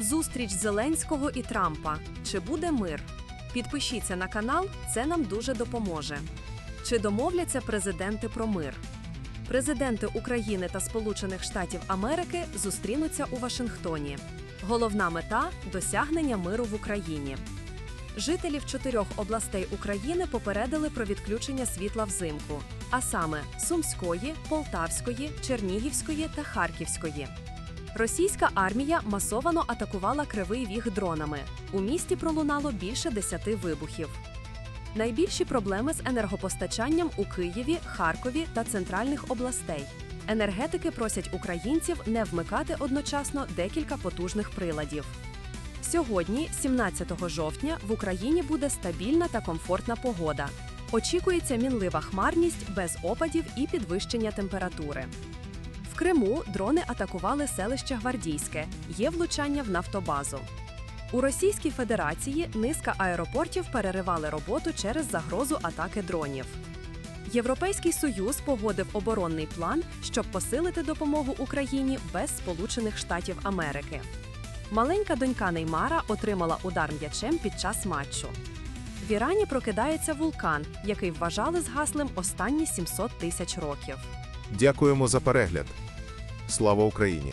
Зустріч Зеленського і Трампа. Чи буде мир? Підпишіться на канал, це нам дуже допоможе. Чи домовляться президенти про мир? Президенти України та Сполучених Штатів Америки зустрінуться у Вашингтоні. Головна мета досягнення миру в Україні. Жителів чотирьох областей України попередили про відключення світла взимку, а саме Сумської, Полтавської, Чернігівської та Харківської. Російська армія масовано атакувала кривий ріг дронами. У місті пролунало більше десяти вибухів. Найбільші проблеми з енергопостачанням у Києві, Харкові та центральних областей. Енергетики просять українців не вмикати одночасно декілька потужних приладів. Сьогодні, 17 жовтня, в Україні буде стабільна та комфортна погода. Очікується мінлива хмарність без опадів і підвищення температури. Криму дрони атакували селище Гвардійське, є влучання в нафтобазу. У Російській Федерації низка аеропортів переривали роботу через загрозу атаки дронів. Європейський союз погодив оборонний план, щоб посилити допомогу Україні без Сполучених Штатів Америки. Маленька донька Неймара отримала удар м'ячем під час матчу. В Ірані прокидається вулкан, який вважали згаслим останні 700 тисяч років. Дякуємо за перегляд. Слава Україні!